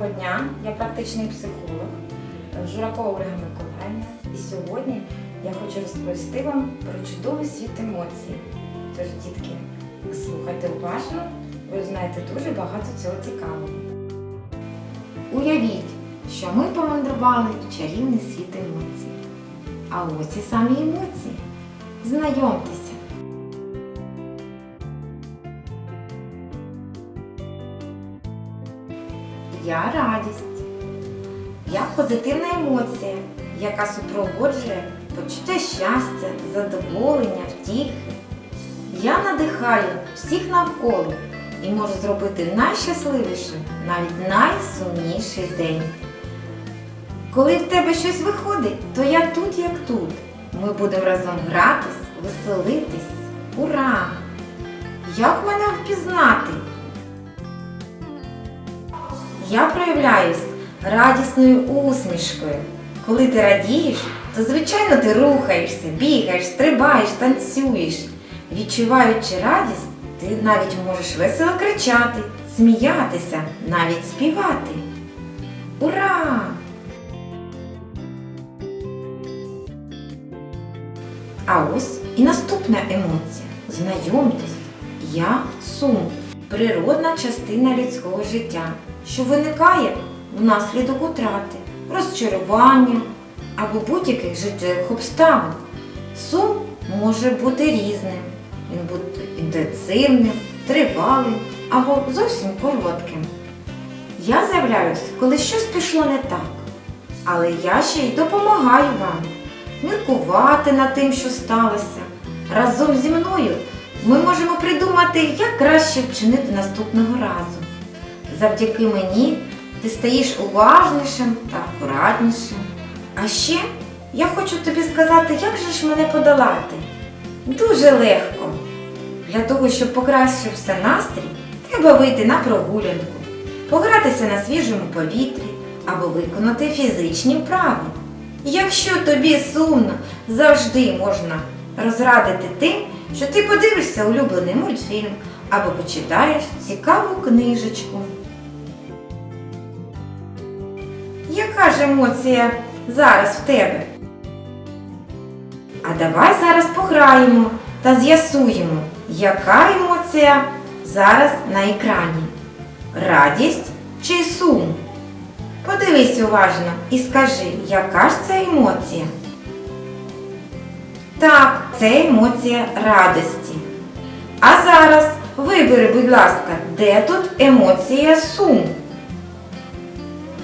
Доброго дня, я практичний психолог Журакова Ольга Миколаївна. І сьогодні я хочу розповісти вам про чудовий світ емоцій. Тож, дітки, слухайте уважно, ви знаєте дуже багато цього цікавого. Уявіть, що ми помандрували в чарівний світ емоцій. А ось і самі емоції. Знайомтеся. Я радість. Я позитивна емоція, яка супроводжує почуття щастя, задоволення, втіхи. Я надихаю всіх навколо і можу зробити найщасливішим навіть найсумніший день. Коли в тебе щось виходить, то я тут, як тут. Ми будемо разом гратись, веселитись. Ура! Як мене впізнати? Я проявляюсь радісною усмішкою. Коли ти радієш, то звичайно ти рухаєшся, бігаєш, стрибаєш, танцюєш. Відчуваючи радість, ти навіть можеш весело кричати, сміятися, навіть співати. Ура! А ось і наступна емоція. Знайомтесь, я сум, природна частина людського життя, що виникає внаслідок утрати, розчарування або будь-яких життєвих обставин. Сум може бути різним. Він бути інтенсивним, тривалим або зовсім коротким. Я з'являюсь, коли щось пішло не так. Але я ще й допомагаю вам міркувати над тим, що сталося. Разом зі мною ми можемо придумати, як краще вчинити наступного разу. Завдяки мені ти стаєш уважнішим та акуратнішим. А ще я хочу тобі сказати, як же ж мене подолати. Дуже легко. Для того, щоб покращився настрій, треба вийти на прогулянку, погратися на свіжому повітрі або виконати фізичні вправи. Якщо тобі сумно, завжди можна розрадити тим, що ти подивишся улюблений мультфільм або почитаєш цікаву книжечку. Яка ж емоція зараз в тебе? А давай зараз пограємо та з'ясуємо, яка емоція зараз на екрані. Радість чи сум? Подивись уважно і скажи, яка ж це емоція? Так, це емоція радості. А зараз вибери, будь ласка, де тут емоція сум?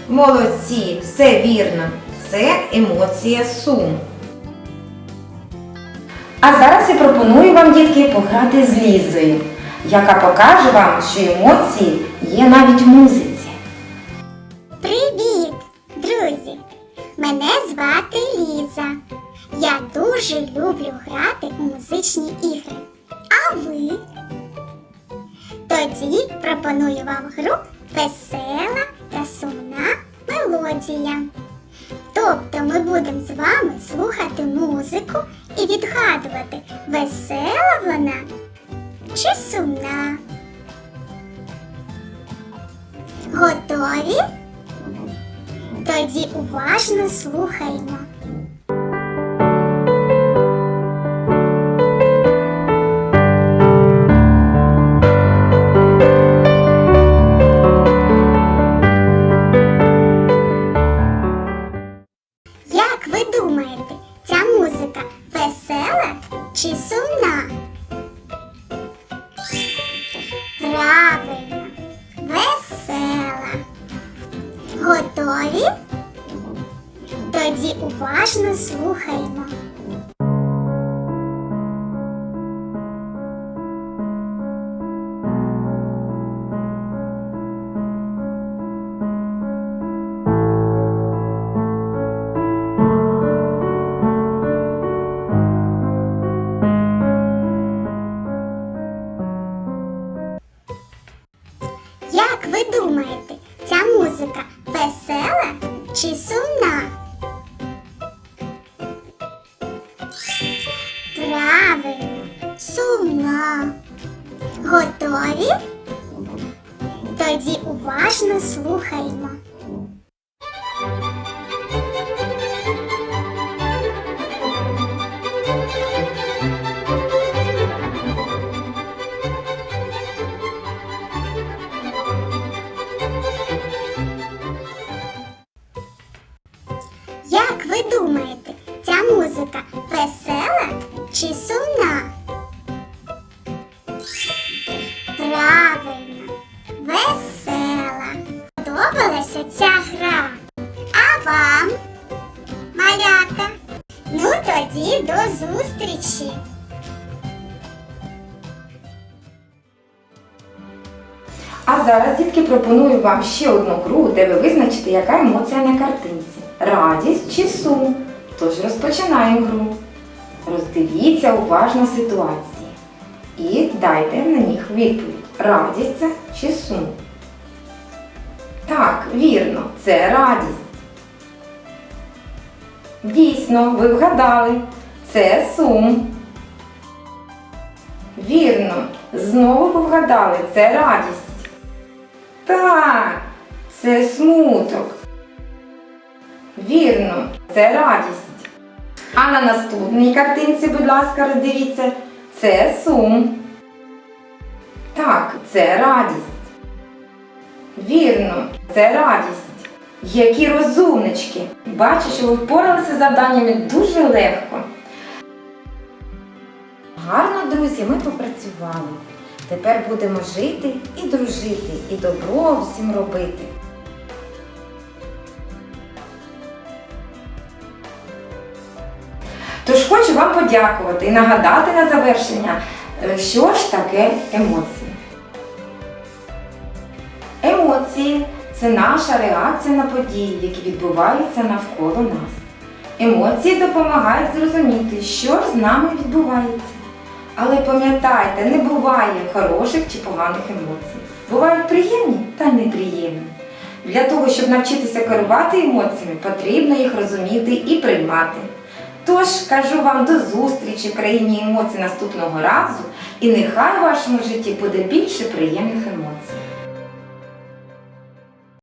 Молодці, все вірно. Це емоція сум. А зараз я пропоную вам, дітки, пограти з Лізою, яка покаже вам, що емоції є навіть в музиці. Я дуже люблю грати у музичні ігри. А ви? Тоді пропоную вам гру Весела та сумна мелодія. Тобто ми будемо з вами слухати музику і відгадувати, весела вона чи сумна. Готові? Тоді уважно слухаємо. Уважно слухаємо. Готові? Тоді уважно слухаємо. Як ви думаєте, ця музика весела чи сумна? Вам, малята? Ну тоді до зустрічі. А зараз, дітки, пропоную вам ще одну гру, де ви визначите, яка емоція на картинці. Радість чи сум. Тож розпочинаємо гру. Роздивіться уважно ситуації. І дайте на них відповідь. Радість це чи сум? Так, вірно, це радість. Дійсно, ви вгадали. Це сум. Вірно, знову ви вгадали, це радість. Так, це смуток. Вірно, це радість. А на наступній картинці, будь ласка, роздивіться, це сум. Так, це радість. Вірно, це радість. Які розумнички! Бачу, що ви впоралися з завданнями дуже легко. Гарно, друзі, ми попрацювали. Тепер будемо жити і дружити, і добро всім робити. Тож хочу вам подякувати і нагадати на завершення, е, що ж таке емоції. Це наша реакція на події, які відбуваються навколо нас. Емоції допомагають зрозуміти, що з нами відбувається. Але пам'ятайте, не буває хороших чи поганих емоцій. Бувають приємні та неприємні. Для того, щоб навчитися керувати емоціями, потрібно їх розуміти і приймати. Тож кажу вам до зустрічі в країні емоцій наступного разу, і нехай в вашому житті буде більше приємних емоцій.